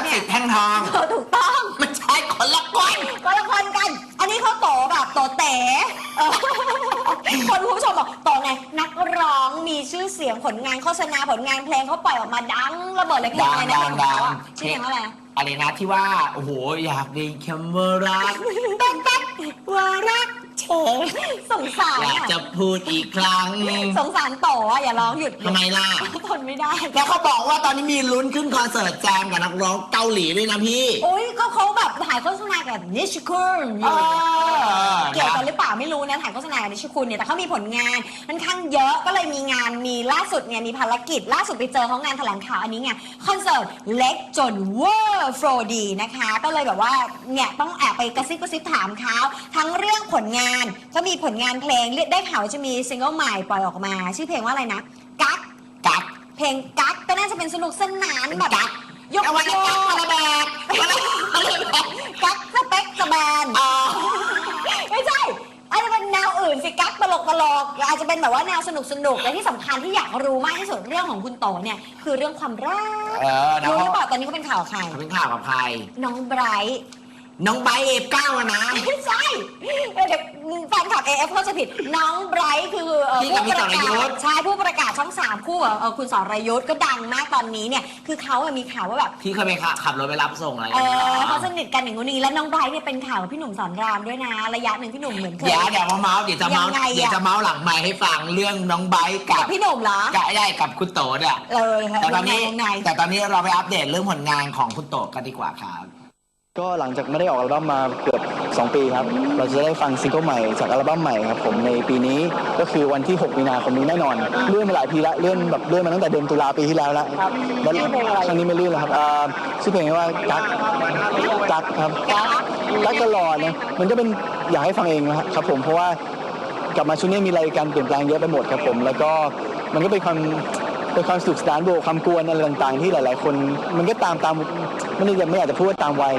ศักดิ์สิทธิ์แท่งทอง เออถูกต้องมันใช่คนละคนก็ละคนกัน อันนี้เขาโตแบบโตเต๋เออคนคุณผู้ชมบอกโตไง นักร้องมีชื่อเสียงผลงานโฆษณาผลงานเพลงเขาปล่อยออกมาดังระเบิดเลยเพลงอะไรนะดังดังเพลงของเขาอะชื่อเพลงว่าอะไรนะอะไรนะที่ว่า โอ้โห อยากได้คำว่ารักตั้งตั้งว่ารัก เธอสงสารอยากอะจะพูดอีกครั้งสงสารโตอะอย่าร้องหยุดทำไมล่ะทนไม่ได้แล้วเขาบอกว่าตอนนี้มีลุ้นขึ้นคอนเสิร์ตแจมกับนักร้องเกาหลีด้วยนะพี่โอ้ยก็เขาแบบถ่ายโฆษณากับนิชคุณอเอยู่อเกี่ยวกันหรือเปล่าไม่รู้นะถ่ายโฆษณากับนิชคุณเนี่ยแต่เขามีผลงานค่อนข้างเยอะก็เลยมีงานมีล่าสุดเนี่ยมีภารกิจล่าสุดไปเจอเขางานแถลงข่าวอันนี้ไงคอนเสิร์ตเล็กจนเวอร์โฟดีนะคะ ก็เลยแบบว่าเนี่ยต้องแอบไปกระซิบกระซิบถามเขาทั้งเรื่องผลงานก็มีผลงานเพลงเรียกได้ข่าวว่าจะมีซิงเกิลใหม่ปล่อยออกมา ชื่อเพลงว่าอะไรนะ กั๊กกักเพลงกั๊กก็น่าจะเป็นสนุกสนานแบบกักยกเอาไว้โยกักคนละกแบบคนละคนละแบบกั๊กสเปกสแบนอ๋อไม่ใช่อาจจะเป็นแนวอื่นสิกั๊กตลกตลกอาจจะเป็นแบบว่าแนวสนุกสนุกและที่สำคัญที่อยากรู้มากที่สุดเรื่องของคุณโตเนี่ยคือเรื่องความรักเออนะรู้หรือเขาเปล่าตอนนี้เขาเป็นข่าวใครเขาเป็นข่าวกับใคร น้องไบรท์น้องไบร์ทเอฟเก้าอะนะ ไม่ใช่เดี๋ยว แฟนคลับ AF เขาจะผิด น้องไบรท์คือเอ่อที่กับผู้พี่ประสรยุกาทศธ์ ใช่ผู้ประกาศช่องสามคู่กับเอ่อคุณสรยุทธ์ก็ดังมากตอนนี้เนี่ยคือเขาอะมีข่าวว่าแบบ ที่เคยไปขับขับรถไปรับส่งอะไรเอกันอนะเขาสนิทกันอย่างงู้นนี้แล้วน้องไบรท์เนี่ยเป็นข่าวกับพี่หนุ่มสอนรามด้วยนะ ระยะหนึ่งพี่หนุ่มเหมือนเคย เดี๋ยวเดี๋ยวมาเมาส์เดี๋ยวจะเมาส์ยังไงอะ เดี๋ยวจะเมาส์หลังไมค์ให้ฟังเรื่องน้องไบร์ทกับพี่หนุ่มเหรอกับได้กับคุณโตเนี่ยเลยแต่ตอนนี้วงในแต่ตอนนี้เราไปอัปเดตเรื่องผลงานของคุณโตกันดีกว่าครับ ก็หลังจากไม่ได้ออกอัลบั้มมาเกือบ 2 ปีครับ เราจะได้ฟังซิงเกิลใหม่จากอัลบั้มใหม่ครับผมในปีนี้ก็คือวันที่ 6 มีนาคมนี้แน่นอน เลื่อนมาหลายปีละเลื่อนแบบเลื่อนมาตั้งแต่เดือนตุลาปีที่แล้วละครับแล้วครั้งนี้ไม่เลื่อนแล้วครับอ่าชื่อเพลงว่ากักกักครับกักตลอดนะมันก็เป็นอยากให้ฟังเองนะครับผมเพราะว่ากลับมาชุดนี้มีอะไรการเปลี่ยนแปลงเยอะไปหมดครับผม แล้วก็มันก็เป็นความ เป็นความสนุขสนานบวกความกวนอะไรต่างๆ ที่หลาย ๆ คน มันก็ตามตามไม่ได้ไม่อยากจะพูดว่าตามวัย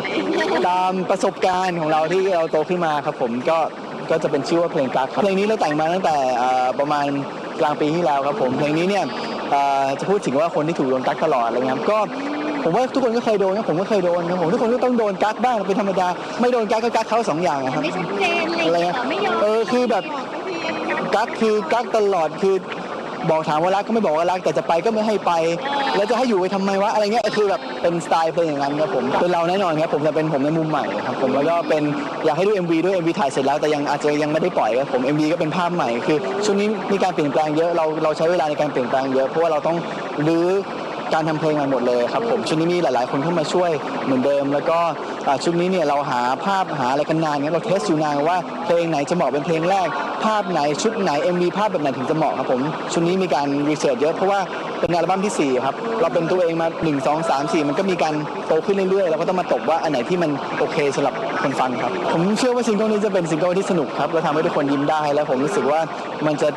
ตามประสบการณ์ของเราที่เราโตขึ้นมาครับผมก็ก็จะเป็นชื่อว่าเพลงกักครับเพลงนี้เราแต่งมาตั้งแต่เอ่อประมาณกลางปีที่แล้วครับผมเพลงนี้เนี่ยเอ่อจะพูดถึงว่าคนที่ถูกโดนกักตลอดอะไรเงี้ยครับก็ผมว่าทุกคนก็เคยโดนนะผมก็เคยโดนนะผมทุกคนก็ต้องโดนกักบ้างเป็นธรรมดาไม่โดนกักก็กักเขาสองอย่างนะครับไม่ชัดเจนอะไรอย่างเงี้ยเหรอไม่ยอมเออคือแบบกักคือกักตลอดคือ บอกถามว่ารักก็ไม่บอกว่ารัก แต่จะไปก็ไม่ให้ไป แล้วจะให้อยู่ไปทำไมวะอะไรเงี้ยคือแบบเป็นสไตล์เพลงอย่างนั้นครับผมเป็นเราแน่นอนครับผมแต่เป็นผมในมุมใหม่ครับผมแล้วก็เป็นอยากให้ดู MV ด้วย MV ถ่ายเสร็จแล้วแต่ยังอาจจะยังไม่ได้ปล่อยครับผม MV ก็เป็นภาพใหม่คือช่วงนี้มีการเปลี่ยนแปลงเยอะเราเราใช้เวลาในการเปลี่ยนแปลงเยอะเพราะว่าเราต้องรื้อการทำเพลงใหม่หมดเลยครับผมชุดนี้มีหลาย ๆ คนเข้ามาช่วยเหมือนเดิม แล้วก็อ่าชุดนี้เนี่ยเราหาภาพหาอะไรกันนานงั้นเราเทสอยู่นานว่าเพลงไหนจะเหมาะเป็นเพลงแรก ภาพไหนชุดไหน MV ภาพแบบไหนถึงจะเหมาะครับผม ชุดนี้มีการรีเสิร์ชเยอะเพราะว่าเป็นอัลบั้มที่ 4 ครับ เราเป็นตัวเองมา 1 2 3 4 มันก็มีการโตขึ้นเรื่อยๆ เราก็ต้องมาตกว่าอันไหนที่มันโอเคสำหรับคนฟังครับ ผมเชื่อว่าซิงเกิลนี้จะเป็นซิงเกิลที่สนุกครับและทำให้ทุกคนยิ้มได้ แล้วผมรู้สึกว่ามันจะ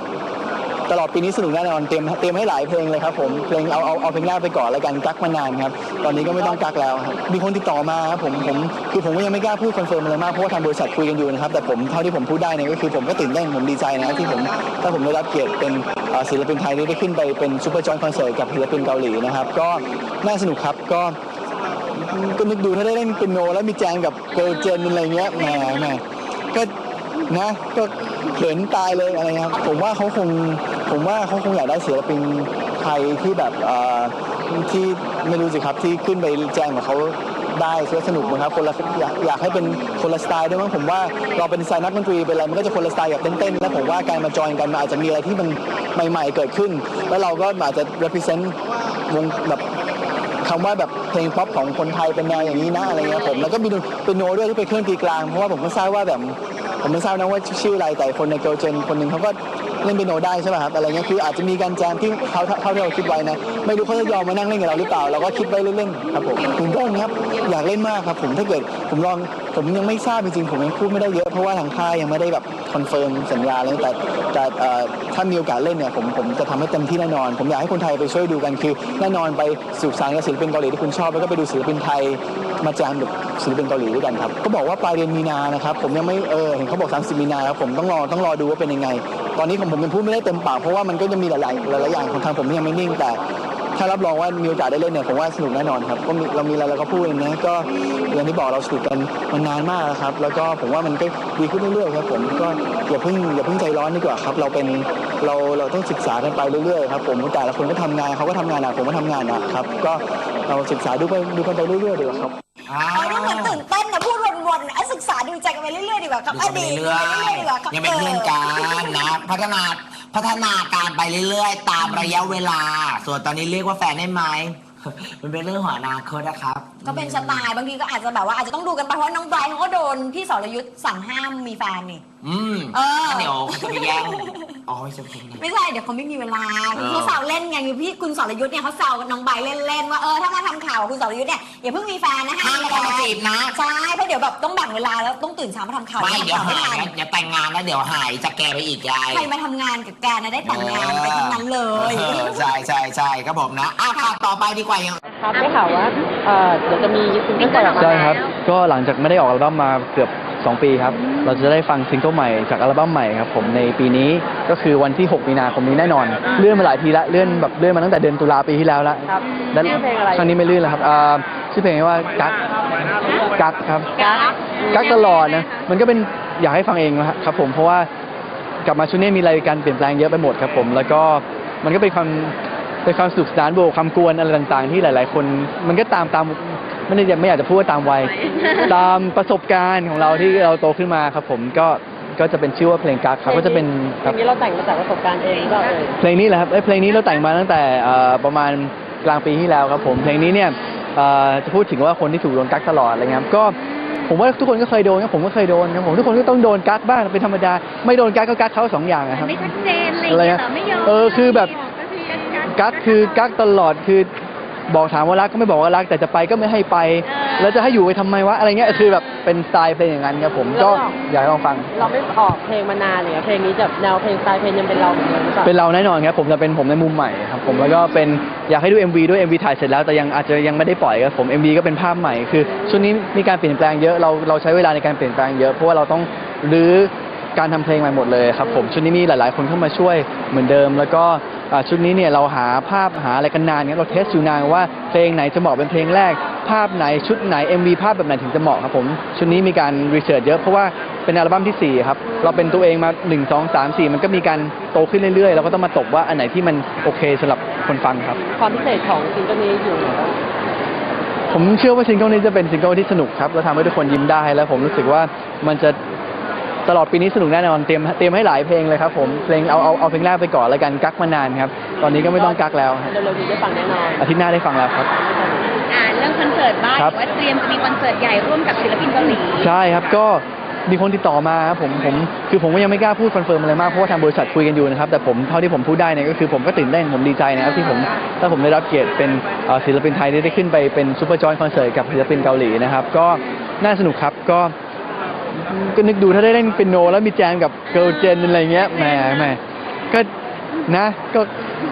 ตลอดปีนี้สนุกแน่นอนเตรียมเตรียมให้หลายเพลงเลยครับผมเพลงเอาเอาเอาเพลงแรกไปก่อนแล้วกันกักมานานครับตอนนี้ก็ไม่ต้องกักแล้วครับมีคนติดต่อมาครับผมผมคือผมก็ยังไม่กล้าพูดคอนเฟิร์มอะไรมากเพราะว่าทางบริษัทคุยกันอยู่นะครับแต่ผมเท่าที่ผมพูดได้เนี่ยก็คือผมก็ตื่นเต้นผมดีใจนะที่ผมถ้าผมได้รับเกียรติเป็นศิลปินไทยที่ได้ขึ้นไปเป็นซูเปอร์จอยคอนเสิร์ตกับศิลปินเกาหลีนะครับก็น่าสนุกครับก็ก็นึกดูถ้าได้เล่นเปียโน แล้วมีแจมกับเกิร์ลเจนอะไรเงี้ยแหมแหมก็ นะก็เขินตายเลยอะไรครับผมว่าเขาคงผมว่าเขาคงอยากได้ศิลปินไทยที่แบบเอ่อที่ไม่รู้สิครับที่ขึ้นไปแจมกับเขาได้เสียสนุกนะครับคนละอยากอยากให้เป็นคนละสไตล์ด้วยมั้งผมว่าเราเป็นดีไซน์นักดนตรีเป็นอะไรมันก็จะคนละสไตล์กับเต้นๆแล้วผมว่าการมาจอยกันมันอาจจะมีอะไรที่มันใหม่ๆเกิดขึ้น แล้วเราก็อาจจะ represent วงแบบคำว่าแบบเพลงป๊อปของคนไทยเป็นแนวอย่างนี้นะอะไรเงี้ยผมแล้วก็มีเป็นโนด้วยที่เป็นเครื่องตีกลางเพราะว่าผมก็ทราบว่าแบบ ผมไม่ทราบนะว่าชื่ออะไรแต่คนในเกิลเจนคนหนึ่งเขาก็เล่นเป็นโนได้ใช่ไหมครับอะไรเงี้ยคืออาจจะมีการแจมที่เขาเท่าที่เราคิดไว้นะไม่รู้เขาจะยอมมานั่งเล่นกับเราหรือเปล่าเราก็คิดไว้เล่นๆครับผมตื่นเต้นครับอยากเล่นมากครับผมถ้าเกิดผมลองผมยังไม่ทราบจริงๆผมยังพูดไม่ได้เยอะเพราะว่าทางค่ายยังไม่ได้แบบคอนเฟิร์มสัญญาเลยแต่แต่ถ้ามีโอกาสเล่นเนี่ยผมผมจะทำให้เต็มที่แน่นอน ผมอยากให้คนไทยไปช่วยดูกันคือแน่นอนไปสืบสานกับศิลปินเกาหลีที่คุณชอบแล้วก็ไปดูศิลปินไทย มาแจมกับศิลปินเกาหลีด้วยกันครับก็บอกว่าปลายเดือนมีนานะครับผมยังไม่เออเห็นเขาบอก 30 มีนาครับผมต้องรอต้องรอดูว่าเป็นยังไง ตอนนี้ผมผมยังพูดไม่ได้เต็มปากเพราะว่ามันก็จะมีหลายหลายอย่างของทางผมที่ยังไม่นิ่งแต่ถ้ารับรองว่ามีโอกาสได้เล่นเนี่ยผมว่าสนุกแน่นอนครับก็มีเรามีอะไรเราก็พูดนะก็อย่างที่บอกเราสนุกกันมานานมากแล้วครับ แล้วก็ผมว่ามันก็ดีขึ้นเรื่อยๆครับ ผมก็อย่าเพิ่งอย่าเพิ่งใจร้อนดีกว่าครับ เราเป็นเราเราต้องศึกษากันไปเรื่อยๆครับผมแต่ละคนก็ทำงานเขาก็ทำงานหนักผมก็ทำงานหนักครับ ก็เราศึกษาดูไปดูกันไปเรื่อยๆดีกว่าครับ เอาดูเหมือนตื่นเต้นนะพูดวนๆอะศึกษาดูใจกันไปเรื่อยๆดีกว่าครับดูกันไปดีเรื่อดูกันไปเรื่อยๆดีกว่าครับยยังเป็นเพื่อนกันนะ พัฒนาพัฒนาการไปเรื่อยๆ ตามระยะเวลา ส่วนตอนนี้เรียกว่าแฟนได้ไหม มันเป็นเรื่องของอนาคตนะครับ ก็เป็นสไตล์บางทีก็อาจจะแบบว่าอาจจะต้องดูกันไปเพราะน้องไบรท์เขาก็โดนพี่สรยุทธ์สั่งห้ามมีแฟนนี่ อืมเออ เดี๋ยวเขาจะไปแย่งอ๋อไม่ใช่ไม่ใช่ ไม่ใช่เดี๋ยวเขาไม่มีเวลาเออ เขาแซวเล่นไงคือพี่คุณสรยุทธ์เนี่ยเขาแซวกับน้องไบรท์เล่นๆว่าเออถ้ามาทำข่าวกับคุณสรยุทธ์เนี่ยอย่าเพิ่งมีแฟนนะห้ามมีเข้ามาจีบนะใช่เพราะเดี๋ยวแบบต้องแบ่งเวลาแล้วต้องตื่นเช้ามาทำข่าวไม่เดี๋ยวทำข่หายไม่ทันนะเดี๋ยวแต่งงานแล้วเดี๋ยวหายจากแกไปอีกยาย ใครมาทำงานกับแกนะได้แต่งงานไปทั้งนั้นเลยออใช่ใช่ใช่ครับผมนะอะข่าวต่อไปดีกว่ายัง ครับได้ข่าวว่าเอ่อเดี๋ยวจะมีซิงเกิลปล่อยออกมาใช่ครับ ก็หลังจากไม่ได้ออกอัลบั้มมาเกือบ 2 ปีครับ เราจะได้ฟังซิงเกิลใหม่จากอัลบั้มใหม่ครับผมในปีนี้ก็คือวันที่ 6 มีนาคมนี้แน่นอน เลื่อนมาหลายทีละเลื่อนแบบเลื่อนมาตั้งแต่เดือนตุลาปีที่แล้วละครับและชื่อเพลงอะไรครั้งนี้ไม่ลื่นแล้วครับอ่าชื่อเพลงว่ากักกักครับ กักกักตลอดนะ มันก็เป็นอยากให้ฟังเองนะครับผม เพราะว่ากลับมาชุดนี้มีอะไรการเปลี่ยนแปลงเยอะไปหมดครับผม แล้วก็มันก็เป็นความ เป็นความสนุกสนานบวกความกวนอะไรต่างๆ ที่หลาย ๆ คน มันก็ตามตามไม่ได้ไม่อยากจะพูดว่าตามวัยตามประสบการณ์ของเราที่เราโตขึ้นมาครับผมก็ก็จะเป็นชื่อว่าเพลงกักครับก็จะเป็นคเพลรับงนี้เราแต่งมาจากประสบการณ์เองหรือเปล่าเอ่ยเพลงนี้แหละครับเอ้ยเพลงนี้เราแต่งมาตั้งแต่เอ่อประมาณกลางปีที่แล้วครับผมเพลงนี้เนี่ยเอ่อจะพูดถึงว่าคนที่ถูกโดนกักตลอดอะไรเงี้ยครับก็ผมว่าทุกคนก็เคยโดนครับผมก็เคยโดนครับผมทุกคนก็ต้องโดนกักบ้างเป็นธรรมดา ไม่โดนกักก็กักเขาสองอย่างอะครับไม่ชัดเจนอะไรอย่างเงี้ยเหรอไม่ยอมเออคือแบบ กักคือกักตลอดคือบอกถามว่ารักก็ไม่บอกว่ารัก แต่จะไปก็ไม่ให้ไป แล้วจะให้อยู่ไปทำไมวะอะไรเงี้ยคือแบบเป็นสไตล์เพลงอย่างนั้นครับผมก็อยากให้ลองฟัง เราไม่ออกเพลงมานานเลยเพลงนี้จะแนวเพลงสไตล์เพลงยังเป็นเราเหมือนเดิมหรือเปล่าเป็นเราแน่นอนครับผมจะเป็นผมในมุมใหม่ครับผมแล้วก็เป็นอยากให้ดู MV ด้วย MV ถ่ายเสร็จแล้วแต่ยังอาจจะยังไม่ได้ปล่อยครับผม MV ก็เป็นภาพใหม่คือช่วงนี้มีการเปลี่ยนแปลงเยอะเราเราใช้เวลาในการเปลี่ยนแปลงเยอะเพราะว่าเราต้องรื้อการทำเพลงใหม่หมดเลยครับผมชุดนี้มีหลาย ๆ คนเข้ามาช่วยเหมือนเดิม แล้วก็อ่า ชุดนี้เนี่ยเราหาภาพหาอะไรกันนานเนี่ยเราเทสอยู่นานว่าเพลงไหนจะเหมาะเป็นเพลงแรก ภาพไหนชุดไหน MV ภาพแบบไหนถึงจะเหมาะครับผม ชุดนี้มีการรีเสิร์ชเยอะเพราะว่าเป็นอัลบั้มที่สี่ครับ เราเป็นตัวเองมา 1 2 3 4 มันก็มีการโตขึ้นเรื่อยๆ เราก็ต้องมาตกว่าอันไหนที่มันโอเคสำหรับคนฟังครับ ความพิเศษของซิงเกิลนี้อยู่ไหนบ้างผมเชื่อว่าซิงเกิลนี้จะเป็นซิงเกิลที่สนุกครับและทำให้ทุกคนยิ้มได้แล้วผมรู้สึกว่ามันจะ ตลอดปีนี้สนุกแน่นอนเตรียมเตรียมให้หลายเพลงเลยครับผมเพลงเอาเอาเอาเพลงแรกไปก่อนแล้วกันกักมานานครับตอนนี้ก็ไม่ต้องกักแล้วครับเร็วๆนี้ได้ฟังแน่นอนอาทิตย์หน้าได้ฟังแล้วครับ อ่าเรื่องคอนเสิร์ตบ้างครับเห็นว่าเตรียมจะมีคอนเสิร์ตใหญ่ร่วมกับศิลปินเกาหลีใช่ครับก็มีคนติดต่อมาครับผมผมคือผมก็ยังไม่กล้าพูดคอนเฟิร์มอะไรมากเพราะว่าทางบริษัทคุยกันอยู่นะครับแต่ผมเท่าที่ผมพูดได้เนี่ยก็คือผมก็ตื่นเต้นผมดีใจนะครับที่ผมถ้าผมได้รับเกียรติเป็นเอ่อศิลปินไทยที่ได้ขึ้นไปเป็นซูเปอร์จอยคอนเสิร์ตกับศิลปินเกาหลีนะครับก็น่าสนุกครับก็ ก็นึกดูถ้าได้เล่นเป็นโน แล้วมีแจมกับเกิร์ลเจนอะไรเงี้ยแหมแหมก็นะ ก็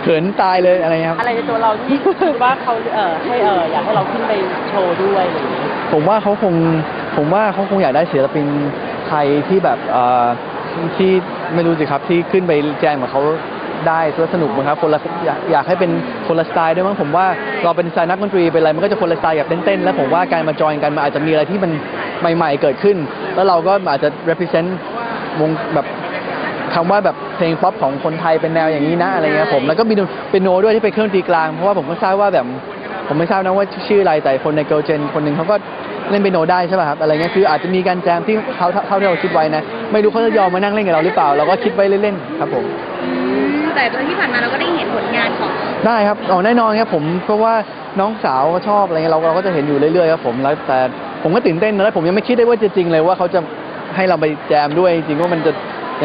เขินตายเลยอะไรเงี้ยครับ อะไรในตัวเราที่คิดว่าเขาเอ่อให้เอ่ออยากให้เราขึ้นไปโชว์ด้วยอะไรอย่างเงี้ยผมว่าเขาคงผมว่าเขาคงอยากได้ศิลปินไทยที่แบบเอ่อที่ไม่รู้สิครับที่ขึ้นไปแจมกับเขา ได้ตัวสนุกมั้งครับคนละอยากอยากให้เป็นคนละสไตล์ด้วยมั้งผมว่าเราเป็นสายนักดนตรีเป็นอะไรมันก็จะคนละสไตล์กับเต้นๆแล้วผมว่าการมาจอยกันมันอาจจะมีอะไรที่มันใหม่ ๆ เกิดขึ้น แล้วเราก็อาจจะ represent วงแบบคำว่าแบบเพลงป๊อปของคนไทยเป็นแนวอย่างนี้นะอะไรเงี้ยผมแล้วก็มีเป็นโนด้วยที่เป็นเครื่องดนตรีกลางเพราะว่าผมก็ทราบว่าแบบผมไม่ทราบนะว่าชื่ออะไรแต่คนในเกิ l ลเจนคนหนึ่งเขาก็เล่นเปียโนได้ใช่ป่ะครับอะไรเงี้ยคืออาจจะมีการแจมที่เขาเท่าที่เราคิดไว้นะ ไม่รู้เขาจะยอมมานั่งเล่นกับเราหรือเปล่า เราก็คิดไว้เล่นๆครับผมอืม แต่ที่ผ่านมาเราก็ได้เห็นผลงานของได้ครับอ๋อแน่นอนครับผมเพราะว่าน้องสาวก็ชอบอะไรเงี้ยเราเราก็จะเห็นอยู่เรื่อยๆครับผมแล้วแต่ผมก็ตื่นเต้นนะแล้วผมยังไม่คิดได้ว่าจะจริงเลยว่าเขาจะให้เราไปแจมด้วยจริงๆว่ามันจะ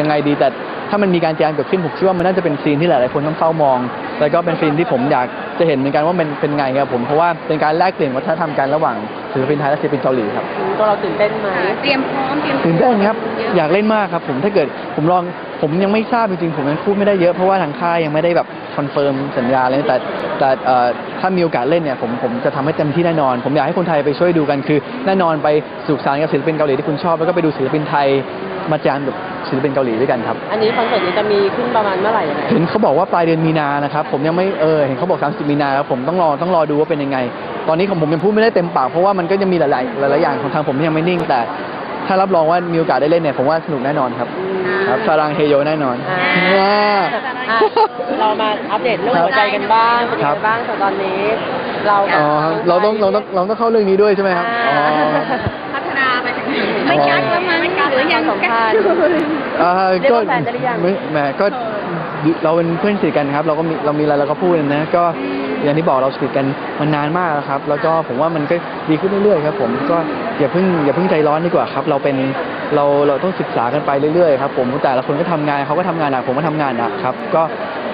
ยังไงดีแต่ถ้ามันมีการแจมเกิดขึ้นผมคิดว่ามันน่าจะเป็นซีนที่หลายๆคนต้องเฝ้ามอง แล้วก็เป็นซีนที่ผมอยากจะเห็นเหมือนกันว่ามันเป็นไงครับผมเพราะว่าเป็นการแลกเปลี่ยนวัฒนธรรมกันระหว่างศิลปินไทยและศิลปินเกาหลีครับตัวเราตื่นเต้นไหมเตรียมพร้อมเตรียมตื่นเต้นครับเะอยากเล่นมากครับผมถ้าเกิดผมลอง ผมยังไม่ทราบจริงๆผมยังพูดไม่ได้เยอะเพราะว่าทางค่ายยังไม่ได้แบบคอนเฟิร์มสัญญาเลยแต่แต่เอ่อถ้ามีโอกาสเล่นเนี่ยผมผมจะทำให้เต็มที่แน่นอน ผมอยากให้คนไทยไปช่วยดูกันคือ แน่นอนไปสนุขสนานกับศิลปินเกาหลีที่คุณชอบ แล้วก็ไปดูศิลปินไทยมาแจมแบบศิลปินเกาหลีด้วยกันครับ อันนี้คอนเสิร์ตนี้จะมีขึ้นประมาณเมื่อไหร่ยังไง เห็นเขาบอกว่าปลายเดือนมีนานะครับผมยังไม่เออเห็นเขาบอก 30 มีนาครับผมต้องรอต้องรอดูว่าเป็นยังไง ตอนนี้ของผมยังพูดไม่ได้เต็มปากเพราะว่ามันก็ยังมีหลายๆหลายๆอย่างของทางผมที่ยังไม่นิ่งแต่ ถ้ารับรองว่ามีโอกาสได้เล่นเนี่ยผมว่าสนุกแน่นอนครับ ครับซารังเฮโยแน่นอนอ่าอ่า อะเรามาอัปเดตเรื่องหัวใจกันบ้างเป็นยังครัไงบบ้างแต่ตอนนี้ เรา อ๋อครับเราต้องเราต้องเราต้องเข้าเรื่องนี้ด้วยใช่ไหมครับอ๋อ พัฒนาไปถึงไหนไม่กักแล้วมั้งหรือยังสัมกัภาษกณ์อยู่อ่าเรียกก็ว่าแฟนได้หรือยัง ไม่แหมก็เราเป็นเพื่อนสนิทกันครับ เราก็มีเรามีอะไรเราก็พูดกันนะ ก็อ ย่างที่บอกเราสนิทกันมานานมากแล้วครับ แล้วก็ผมว่ามันก็ดีขึ้นเรื่อยๆครับ ผมก็อย่าเพิ่งอย่าเพิ่งใจร้อนดีกว่าครับ เราเป็นเราเราต้องศึกษากันไปเรื่อยๆครับผมแต่ละคนก็ทำงานเขาก็ทำงานหนักผมก็ทำงานหนักครับ ก็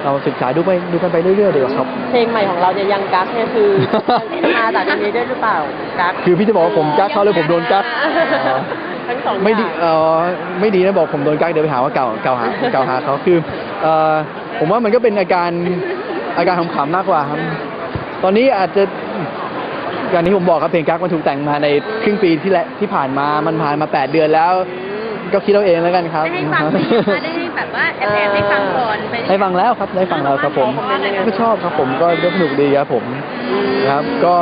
เราศึกษาดูไปดูกันไปเรื่อยๆดีกว่าครับ เพลงใหม่ของเราเนี่ยยังกักเนี่ยคือมาจากอันนี้ด้วยหรือเปล่ากักคือพี่จะบอกว่าผมกักเขาเลยผมโดนกักอ๋อทั้งสองไม่ดีอย่างเออไม่ดีนะบอกผมโดนกักเดี๋ยวไปหาว่าเก่าเก่าหาเก่าหาเขาคือเออผมว่ามันก็เป็นอาการ อาการขำๆมากกว่าครับ ตอนนี้อาจจะอย่างที่ผมบอกครับเพลงกักมันถูกแต่งมาในครึ่งปีที่และที่ผ่านมามันผ่านมา 8 เดือนแล้ว ก็คิดเอาเองแล้วกันครับได้ให้ฟังไหมคะได้ให้แบบว่าแอบแอบให้ฟังก่อนไปได้ฟังแล้วครับได้ฟังแล้วครับผมก็ชอบครับผมก็ก็สนุกดีครับผมครับ ก็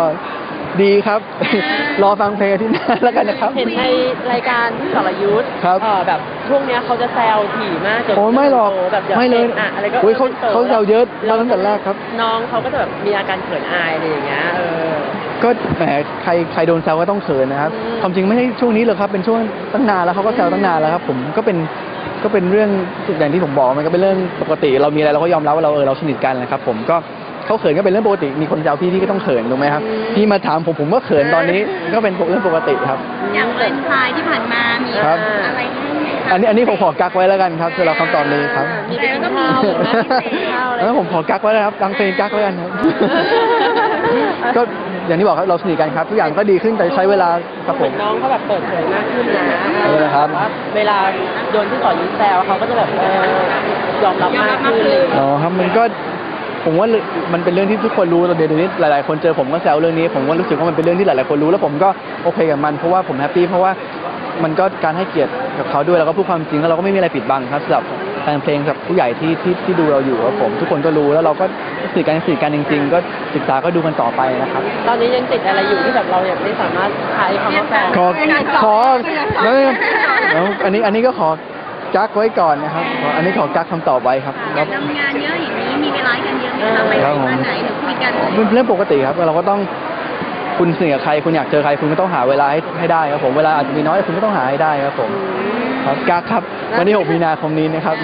ดีครับ รอฟังเพลงอาที่หน้าแล้วกันนะครับ เห็นในรายการที่สรยุทธ์ครับ เออแบบช่วงเนี้ยเขาจะแซวถี่มากจนโอ้ยไม่หรอกแบบดี๋วไม่เลยอะอะไรก็โอ้ยเขาเขาแซวเยอะมาตั้งแต่แรกครับ น้องเขาก็จะแบบมีอาการเขินอายอะไรอย่างเงี้ยเออ ก็แหมใครใครโดนแซวก็ต้องเขินนะครับ อืม ความจริงไม่ใช่ช่วงนี้หรอกครับ เป็นช่วงตั้งนานแล้วเขาก็แซวตั้งนานแล้วครับผมก็เป็นก็เป็นเรื่องอย่างที่ผมบอกมันก็เป็นเรื่องปกติ เรามีอะไรเราก็ยอมรับว่าเราเออเราสนิทกันนะครับ ผมก็ เขาเขินก็เป็นเรื่องปกติ มีคนแซวพี่พี่ก็ต้องเขินถูกไหมครับพี่มาถามผมผมก็เขินตอนนี้ก็เป็นเรื่องปกติครับ อย่างวาเลนไทน์ที่ผ่านมา มีครับอะไรให้ไหมคะอันนี้อันนี้ผมขอกักไว้แล้วกันครับสำหรับคำตอบนี้ครับมีไปกินข้าวถูกไหมมีไปกินข้าวอะไรแล้วผมขอกักไว้แล้วครับดังเพลงกักแล้วกันครับ ก็อย่างที่บอกครับเราสนิทกันครับทุกอย่างก็ดีขึ้นแต่ใช้เวลาครับเหผมือม นน้องเขาแบบเปิดเผยมากขึ้นนะเออครับ ว่าเวลาโดนที่สอนยุทธแซวเขาก็จะแบบเออยอมรับมากขึ้นเลยอ๋อครับมันก็ ผมว่ามันเป็นเรื่องที่ทุกคนรู้ตอนเดี๋ยวนี้หลายๆ คนเจอผมก็แซวเรื่องนี้ ผมก็รู้สึกว่ามันเป็นเรื่องที่หลายๆคนรู้ แล้วผมก็โอเคกับมันเพราะว่าผมแฮปปี้เพราะว่ามันก็การให้เกียรติกับเขาด้วยแล้วก็พูดความจริงแล้วเราก็ไม่มีอะไรปิดบังครับสำหรับแฟนเพลงกับผู้ใหญ่ที่ที่ที่ดูเราอยู่ครับผม ทุกคนก็รู้แล้วเราก็สื่อกันสื่อกันจริง ๆ ก็ศึกษาก็ดูกันต่อไปนะครับ ตอนนี้ยังติดอะไรอยู่ที่แบบเรายังไม่สามารถใช้คำว่าแฟนขอขอแล้วแล้วอันนี้อันนี้ก็ขอ กักไว้ก่อนนะครับขออันนี้ขอกักคำตอบไว้ครับการทำงานเยอะอย่างนี้มีเวลาให้กันเยอะไหมคะไปไหนมาไหนหรือคุยกันเป็นเรื่องปกติครับเราก็ต้องคุณสนิทกับใคร คุณอยากเจอใคร คุณก็ต้องหาเวลาให้ให้ได้ครับผมเวลาอาจจะมีน้อยแต่คุณก็ต้องหาให้ได้ครับผมครับกักครับ วันที่6มีนาคมนี้นะครับ